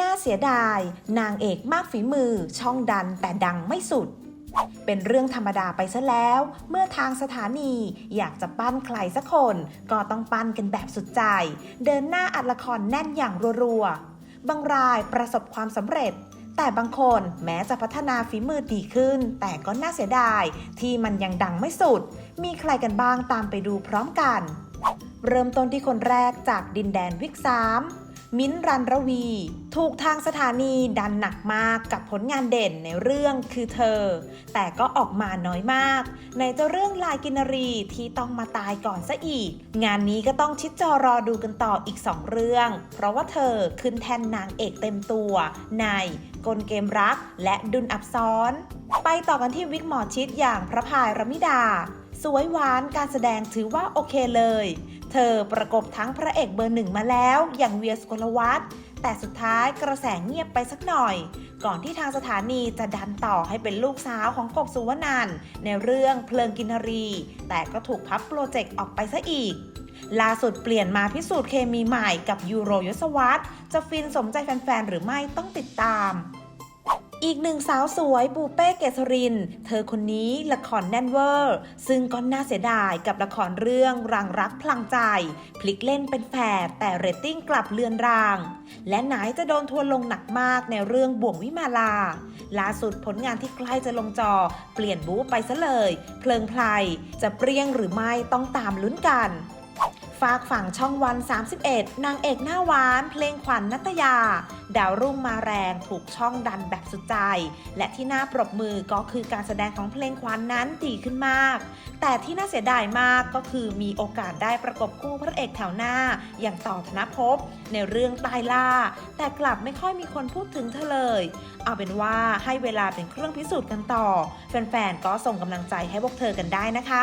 น่าเสียดาย นางเอกมากฝีมือ ช่องดันแต่ดังไม่สุด เป็นเรื่องธรรมดาไปซะแล้ว เมื่อทางสถานีอยากจะปั้นใครสักคน ก็ต้องปั้นกันแบบสุดใจ เดินหน้าอัดละครแน่นอย่างรัวๆ บางรายประสบความสำเร็จ แต่บางคนแม้จะพัฒนาฝีมือดีขึ้น แต่ก็น่าเสียดาย ที่มันยังดังไม่สุด มีใครกันบ้างตามไปดูพร้อมกัน เริ่มต้นที่คนแรกจากดินแดนวิกสาม มิ้นรันรวี ถูกทางสถานีดันหนักมากกับผลงานเด่นในเรื่องคือเธอ แต่ก็ออกมาน้อยมาก ในเจ้าเรื่องลายกินรีที่ต้องมาตายก่อนซะอีก งานนี้ก็ต้องชิดจอรอดูกันต่ออีก 2 เรื่อง เพราะว่าเธอขึ้นแทนนางเอกเต็มตัว ในกลเกมรักและดุลอับซ้อน ไปต่อกันที่วิกหมอชิดอย่างพระพายรมิดา สวยหวานการแสดงถือว่าโอเคเลย เธอประกบทั้งพระเอกเบอร์หนึ่งมาแล้ว อย่างเวียสกลวัฒน์แต่สุดท้ายกระแสเงียบไปสักหน่อย ก่อนที่ทางสถานีจะดันต่อให้เป็นลูกสาวของกบสุวนันในเรื่องเพลิงกินรี แต่ก็ถูกพับโปรเจกต์ออกไปซะอีกล่าสุดเปลี่ยนมาพิสูจน์เคมีใหม่กับยูโรยศวรรจะฟินสมใจแฟนๆหรือไม่ต้องติดตาม อีกหนึ่งสาวสวยปูเป้เกษริน เธอคนนี้ละครแน่นเวอร์ ซึ่งก็น่าเสียดายกับละครเรื่องรังรักพลังใจ พลิกเล่นเป็นแฝดแต่เรตติ้งกลับเลือนราง และไหนจะโดนทัวลงหนักมากในเรื่องบ่วงวิมาลา ล่าสุดผลงานที่ใกล้จะลงจอ เปลี่ยนบู๊ไปซะเลย เพลิงไพรจะเปรี้ยงหรือไม่ต้องตามลุ้นกัน ฝากฝั่งช่องวัน 31 นางเอกหน้าหวาน เพลงขวัญนัตยา ดาวรุ่งมาแรงถูกช่องดันแบบสุดใจ และที่น่าปรบมือก็คือการแสดงของเพลงขวัญนนั้นดีขึ้นมาก แต่ที่น่าเสียดายมากก็คือมีโอกาสได้ประกบคู่พระเอกแถวหน้า อย่างต่อธนภพในเรื่องตายล่า แต่กลับไม่ค่อยมีคนพูดถึงเธอเลย เอาเป็นว่าให้เวลาเป็นเครื่องพิสูจน์กันต่อ แฟนๆก็ส่งกำลังใจให้พวกเธอกันได้นะคะ